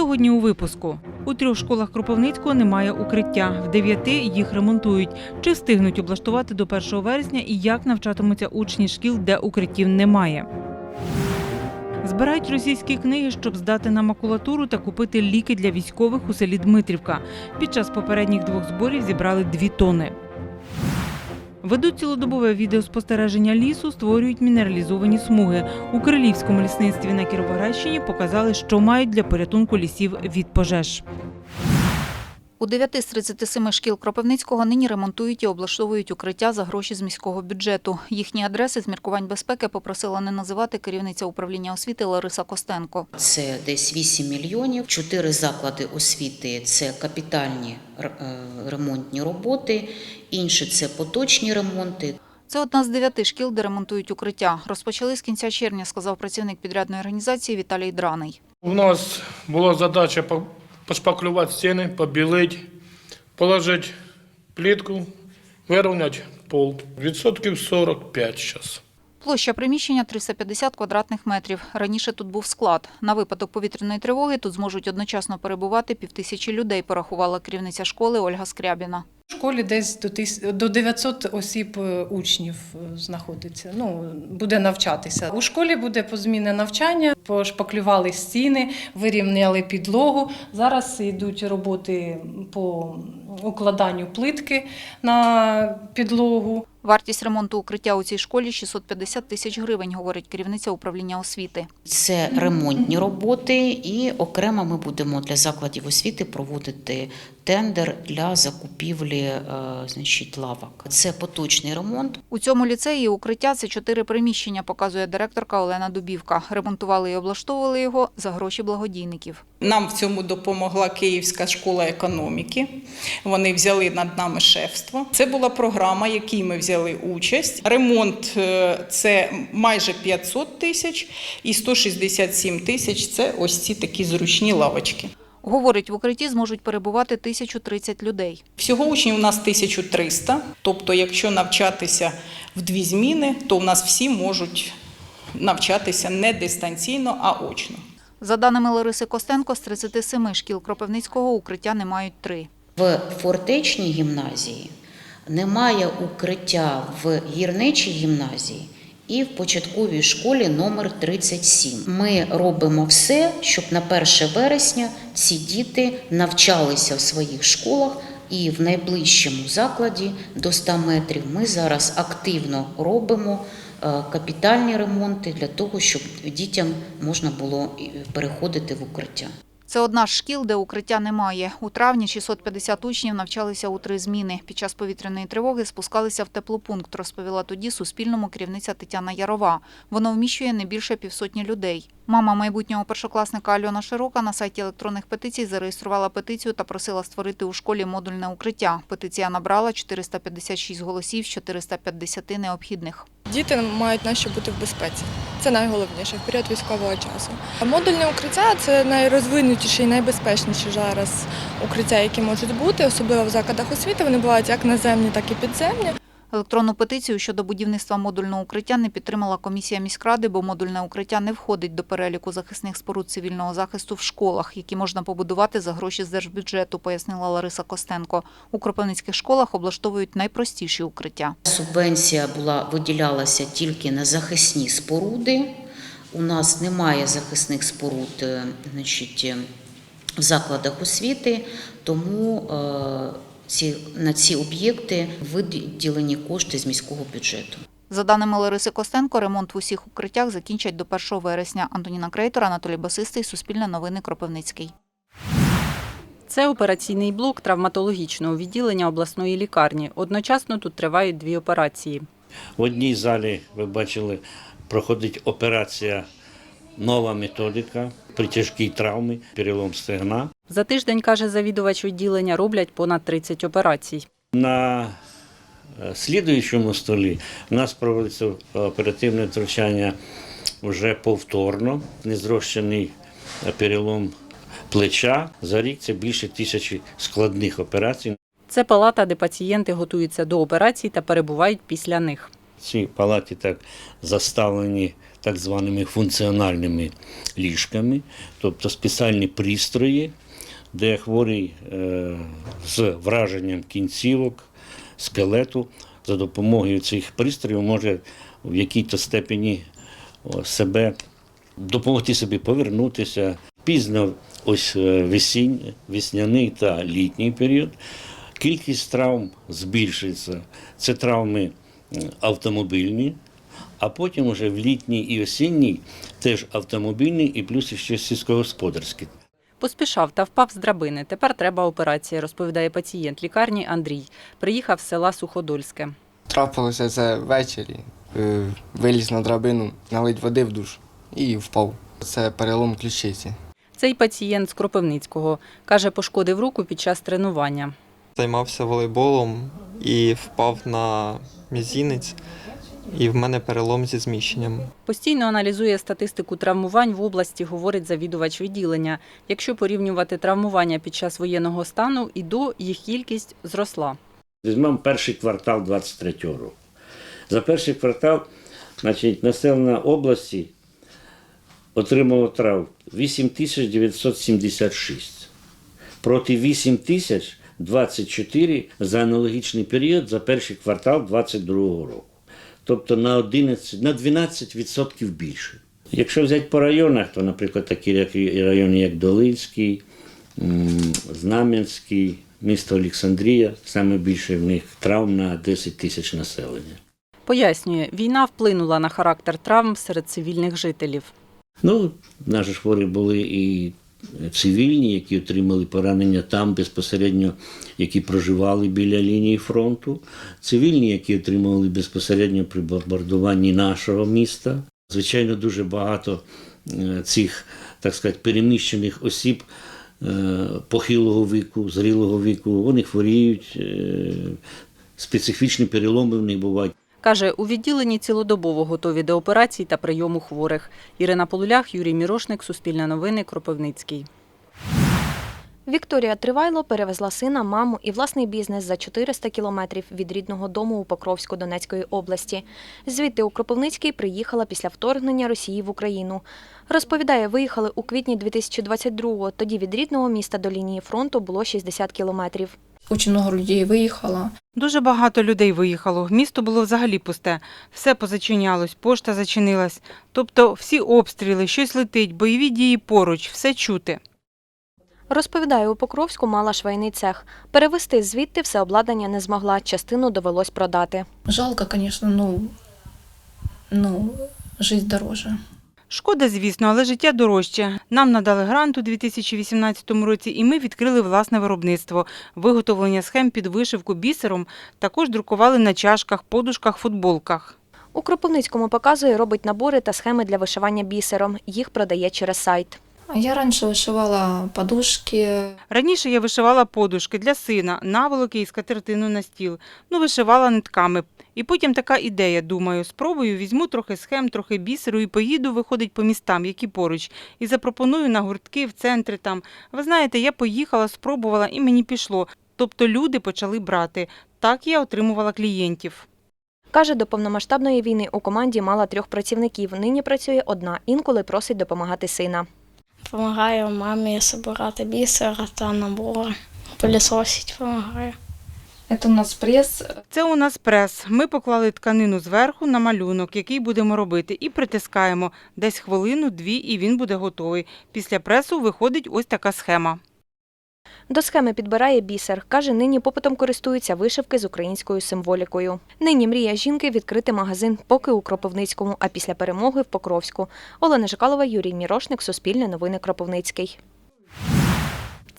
Сьогодні у випуску у трьох школах Кропивницького немає укриття. В дев'яти їх ремонтують. Чи встигнуть облаштувати до 1 вересня і як навчатимуться учні шкіл, де укриттів немає. Збирають російські книги, щоб здати на макулатуру та купити ліки для військових у селі Дмитрівка. Під час попередніх двох зборів зібрали дві тони. Ведуть цілодобове відеоспостереження лісу, створюють мінералізовані смуги. У Крилівському лісництві на Кіровоградщині показали, що мають для порятунку лісів від пожеж. У 9 з 37 шкіл Кропивницького нині ремонтують і облаштовують укриття за гроші з міського бюджету. Їхні адреси з міркувань безпеки попросила не називати керівниця управління освіти Лариса Костенко. Це десь 8 мільйонів. Чотири заклади освіти це капітальні е, ремонтні роботи, інші це поточні ремонти. Це одна з дев'яти шкіл, де ремонтують укриття. Розпочали з кінця червня, сказав працівник підрядної організації Віталій Драний. У нас була задача по- пошпаклювати стіни, побілити, положити плітку, вирівняти пол. Відсотків 45 зараз. Площа приміщення 350 квадратних метрів. Раніше тут був склад. На випадок повітряної тривоги тут зможуть одночасно перебувати півтисячі людей, порахувала керівниця школи Ольга Скрябіна. Школі десь до 900 осіб е, учнів е, знаходиться. Ну буде навчатися. У школі буде позмінне навчання, пошпаклювали стіни, вирівняли підлогу. Зараз йдуть роботи по укладанню плитки на підлогу. Вартість ремонту укриття у цій школі 650 тисяч гривень, говорить керівниця управління освіти. Це ремонтні роботи, і окремо ми будемо для закладів освіти проводити тендер для закупівлі е, значить, лавок. Це поточний ремонт. У цьому ліцеї укриття це чотири приміщення, показує директорка Олена Дубівка. Ремонтували і облаштовували його за гроші благодійників. Нам в цьому допомогла Київська школа економіки. Вони взяли над нами шефство. Це була програма, якій ми взяли участь. Ремонт е, це майже 500 тисяч і 167 тисяч це ось ці такі зручні лавочки. Говорить, в укритті зможуть перебувати 1030 людей. Всього учнів у нас 1300, тобто, якщо навчатися в дві зміни, то у нас всі можуть навчатися не дистанційно, а очно. За даними Лариси Костенко, з 37 шкіл Кропивницького укриття не мають три. В фортечній гімназії немає укриття в гірничій гімназії і в початковій школі номер 37. Ми робимо все, щоб на 1 вересня ці діти навчалися в своїх школах. І в найближчому закладі до 100 метрів ми зараз активно робимо е, капітальні ремонти для того, щоб дітям можна було е, переходити в укриття. Це одна з шкіл, де укриття немає. У травні 650 учнів навчалися у три зміни. Під час повітряної тривоги спускалися в теплопункт, розповіла тоді Суспільному керівниця Тетяна Ярова. Воно вміщує не більше півсотні людей. Мама майбутнього першокласника Альона Широка на сайті електронних петицій зареєструвала петицію та просила створити у школі модульне укриття. Петиція набрала 456 голосів з 450 необхідних. Діти мають на що бути в безпеці. Це найголовніше в період військового часу. Модульне укриття це найрозвинутіші і найбезпечніші зараз укриття, які можуть бути, особливо в закладах освіти. Вони бувають як наземні, так і підземні. Електронну петицію щодо будівництва модульного укриття не підтримала комісія міськради, бо модульне укриття не входить до переліку захисних споруд цивільного захисту в школах, які можна побудувати за гроші з держбюджету, пояснила Лариса Костенко. У кропивницьких школах облаштовують найпростіші укриття. Субвенція була виділялася тільки на захисні споруди. У нас немає захисних споруд е, значить, е, в закладах освіти, тому е, ці, на ці об'єкти виділені кошти з міського бюджету. За даними Лариси Костенко, ремонт в усіх укриттях закінчать до 1 вересня. Антоніна Крейтор, Анатолій Басистий, Суспільне новини, Кропивницький. Це операційний блок травматологічного відділення обласної лікарні. Одночасно тут тривають дві операції. В одній залі ви бачили, проходить операція нова методика при тяжкій травмі, перелом стегна. За тиждень, каже завідувач відділення, роблять понад 30 операцій. На е, слідуючому столі у нас проводиться оперативне втручання вже повторно, незрощений е, перелом плеча. За рік це більше тисячі складних операцій. Це палата, де пацієнти готуються до операцій та перебувають після них. Ці палати так заставлені так званими функціональними ліжками, тобто спеціальні пристрої, де хворий е, з враженням кінцівок, скелету за допомогою цих пристроїв може в якій-то степені себе допомогти собі повернутися. Пізно ось е, весінь, весняний та літній період. Кількість травм збільшується. Це травми автомобільні, а потім вже в літній і осінній теж автомобільні і плюс ще сільськогосподарські. Поспішав та впав з драбини. Тепер треба операція, розповідає пацієнт лікарні Андрій. Приїхав з села Суходольське. Трапилося це ввечері. Е, Виліз на драбину, налить води в душ і впав. Це перелом ключиці. Цей пацієнт з Кропивницького каже, пошкодив руку під час тренування. Займався волейболом і впав на мізінець, і в мене перелом зі зміщенням. Постійно аналізує статистику травмувань в області, говорить завідувач відділення. Якщо порівнювати травмування під час воєнного стану і до, їх кількість зросла. Візьмемо перший квартал 23-го року. За перший квартал значить, населення області отримало травм 8976 проти 8024 за аналогічний період за перший квартал 22 року. Тобто на 11, на 12% більше. Якщо взяти по районах, то, наприклад, такі райони, як Долинський, Знам'янський, місто Олександрія, саме більше в них травм на 10 тисяч населення. Пояснює, війна вплинула на характер травм серед цивільних жителів. Ну, наші хворі були і цивільні, які отримали поранення там безпосередньо, які проживали біля лінії фронту, цивільні, які отримали безпосередньо при бомбардуванні нашого міста. Звичайно, дуже багато е, цих, так сказати, переміщених осіб е, похилого віку, зрілого віку, вони хворіють, е, специфічні переломи в них бувають. Каже, у відділенні цілодобово готові до операцій та прийому хворих. Ірина Полулях, Юрій Мірошник, Суспільне новини, Кропивницький. Вікторія Тривайло перевезла сина, маму і власний бізнес за 400 кілометрів від рідного дому у Покровську Донецької області. Звідти у Кропивницький приїхала після вторгнення Росії в Україну. Розповідає, виїхали у квітні 2022-го. Тоді від рідного міста до лінії фронту було 60 кілометрів. Очень много людей выехало. Дуже багато людей виїхало. Місто було взагалі пусте. Все позачинялось, пошта зачинилась. Тобто всі обстріли, щось летить, бойові дії поруч, все чути. Розповідає, у Покровську мала швейний цех. Перевезти звідти все обладнання не змогла, частину довелось продати. Жалко, конечно, ну, ну, жизнь дороже. Шкода, звісно, але життя дорожче. Нам надали грант у 2018 році, і ми відкрили власне виробництво. Виготовлення схем під вишивку бісером також друкували на чашках, подушках, футболках. У Кропивницькому показує, робить набори та схеми для вишивання бісером. Їх продає через сайт. Я раньше вышивала подушки, Раніше я вишивала подушки для сина, наволоки і скатертину на стіл. Ну, вишивала нитками. І потім така ідея, думаю, спробую, візьму трохи схем, трохи бісеру і поїду, виходить по містам, які поруч, і запропоную на гуртки в центрі там. Ви знаєте, я поїхала, спробувала і мені пішло. Тобто люди почали брати. Так я отримувала клієнтів. Каже, до повномасштабної війни у команді мала трьох працівників. Нині працює одна, інколи просить допомагати сина. Помагаю мамі собирати бісер та набори. Пилісосить допомагаю. Це у нас прес. Це у нас прес. Ми поклали тканину зверху на малюнок, який будемо робити, і притискаємо десь хвилину-дві, і він буде готовий. Після пресу виходить ось така схема. До схеми підбирає бісер. Каже, нині попитом користуються вишивки з українською символікою. Нині мрія жінки відкрити магазин поки у Кропивницькому, а після перемоги в Покровську. Олена Жикалова, Юрій Мірошник, Суспільне новини Кропивницький.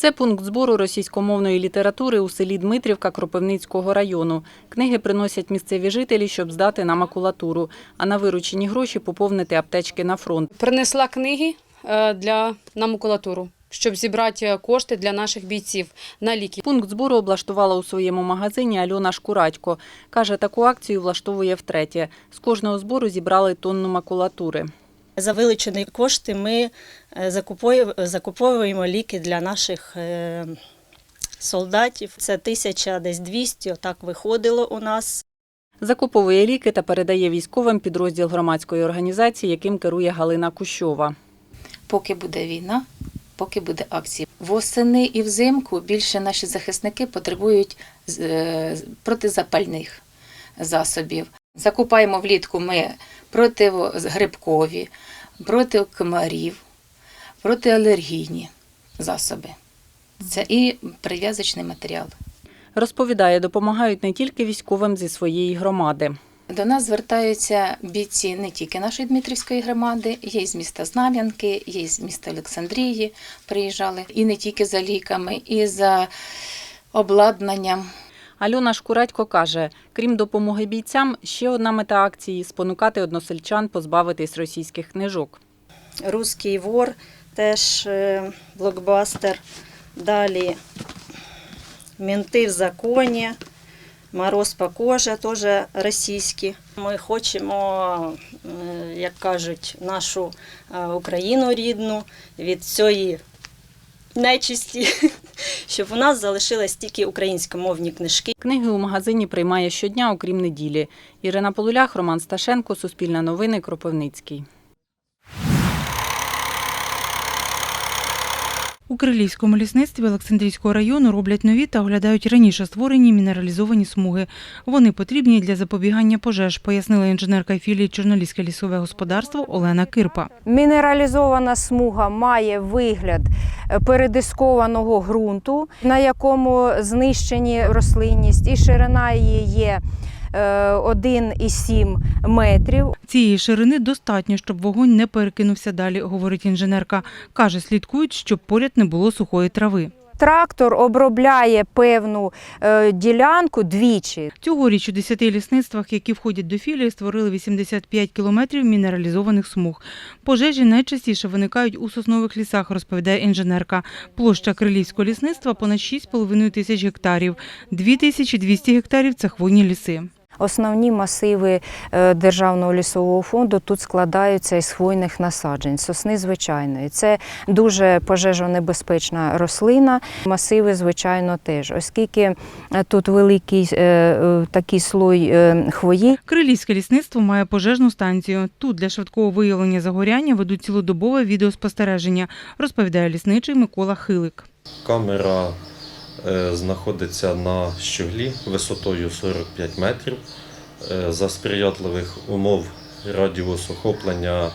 Це пункт збору російськомовної літератури у селі Дмитрівка Кропивницького району. Книги приносять місцеві жителі, щоб здати на макулатуру, а на виручені гроші поповнити аптечки на фронт. Принесла книги е, для на макулатуру, щоб зібрати кошти для наших бійців на ліки. Пункт збору облаштувала у своєму магазині Альона Шкурадько. Каже, таку акцію влаштовує втретє. З кожного збору зібрали тонну макулатури. За вилучені кошти ми е, закуповуємо, ліки для наших е, солдатів. Це тисяча десь 200, отак виходило у нас. Закуповує ліки та передає військовим підрозділ громадської організації, яким керує Галина Кущова. Поки буде війна, поки буде акції. Восени і взимку більше наші захисники потребують е, протизапальних засобів. Закупаємо влітку ми протигрибкові, проти комарів, протиалергійні засоби. Це і прив'язочний матеріал. Розповідає, допомагають не тільки військовим зі своєї громади. До нас звертаються бійці не тільки нашої Дмитрівської громади, є з міста Знам'янки, є з міста Олександрії, приїжджали і не тільки за ліками, і за обладнанням. Альона Шкурадько каже, крім допомоги бійцям, ще одна мета акції спонукати односельчан позбавитись російських книжок. Руський вор теж е, блокбастер. Далі Мінти в законі, Мороз по коже теж російські. Ми хочемо, як кажуть, нашу е, Україну рідну від цієї нечисті, щоб у нас залишились тільки українськомовні книжки. Книги у магазині приймає щодня, окрім неділі. Ірина Полулях, Роман Сташенко, Суспільне новини, Кропивницький. У Крилівському лісництві Олександрійського району роблять нові та оглядають раніше створені мінералізовані смуги. Вони потрібні для запобігання пожеж, пояснила інженерка філії Чорноліське лісове господарство Олена Кирпа. Мінералізована смуга має вигляд е, передискованого ґрунту, на якому знищені рослинність, і ширина її є 1,7 метрів. Цієї ширини достатньо, щоб вогонь не перекинувся далі, говорить інженерка. Каже, слідкують, щоб поряд не було сухої трави. Трактор обробляє певну е, ділянку двічі. Цьогоріч у 10 лісництвах, які входять до філії, створили 85 кілометрів мінералізованих смуг. Пожежі найчастіше виникають у соснових лісах, розповідає інженерка. Площа Крилівського лісництва понад 6,5 тисяч гектарів. 2200 гектарів – це хвойні ліси. Основні масиви е, Державного лісового фонду тут складаються із хвойних насаджень, сосни звичайної. Це дуже пожежонебезпечна рослина. Масиви, звичайно, теж, оскільки е, тут великий е, такий слой е, хвої. Крилівське лісництво має пожежну станцію. Тут для швидкого виявлення загоряння ведуть цілодобове відеоспостереження, розповідає лісничий Микола Хилик. Камера знаходиться на щоглі висотою 45 метрів. Е, За сприятливих умов радіус охоплення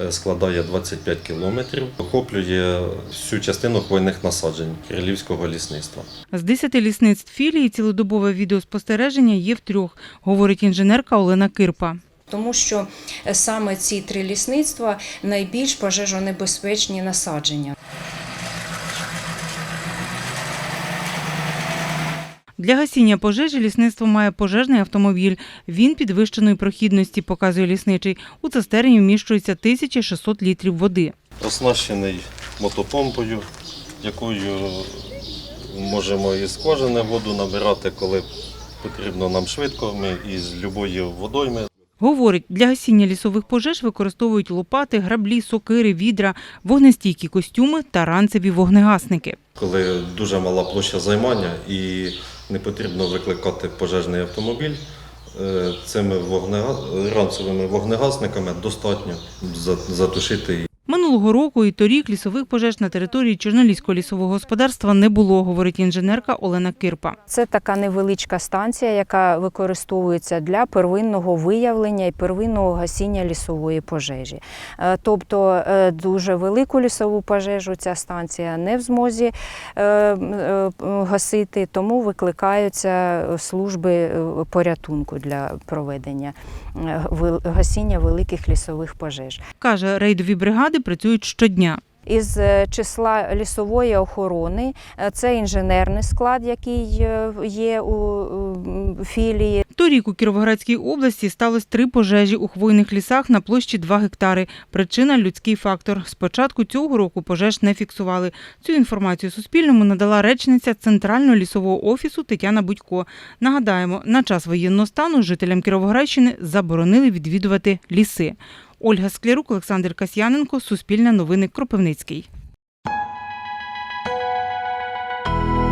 е, складає 25 кілометрів. Охоплює всю частину хвойних насаджень Крилівського лісництва. З 10 лісництв філії цілодобове відеоспостереження є в трьох, говорить інженерка Олена Кирпа. Тому що е, саме ці три лісництва найбільш пожежонебезпечні насадження. Для гасіння пожежі лісництво має пожежний автомобіль. Він підвищеної прохідності, показує лісничий. У цистерні вміщується 1600 літрів води. Оснащений мотопомпою, якою можемо із скважини воду набирати, коли потрібно нам швидко. Ми із любої водойми Говорить, для гасіння лісових пожеж використовують лопати, граблі, сокири, відра, вогнестійкі костюми та ранцеві вогнегасники. коли дуже мала площа займання і не потрібно викликати пожежний автомобіль. е, Цими вогнеранцевими вогнегасниками достатньо затушити. Минулого року і торік лісових пожеж на території Чорноліського лісового господарства не було, говорить інженерка Олена Кирпа. Це така невеличка станція, яка використовується для первинного виявлення і первинного гасіння лісової пожежі. Е, Тобто е, дуже велику лісову пожежу ця станція не в змозі е, гасити, тому викликаються служби порятунку для проведення гасіння великих лісових пожеж. Каже, рейдові бригади працюють щодня. Із е, числа лісової охорони е, це інженерний склад, який е, є у філії. Торік у Кіровоградській області сталося три пожежі у хвойних лісах на площі 2 гектари. Причина – людський фактор. Спочатку цього року пожеж не фіксували. Цю інформацію Суспільному надала речниця Центрального лісового офісу Тетяна Будько. Нагадаємо, на час воєнного стану жителям Кіровоградщини заборонили відвідувати ліси. Ольга Склярук, Олександр Касьяненко, Суспільне новини, Кропивницький.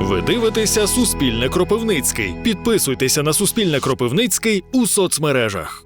Ви дивитеся Суспільне Кропивницький. Підписуйтеся на Суспільне Кропивницький у соцмережах.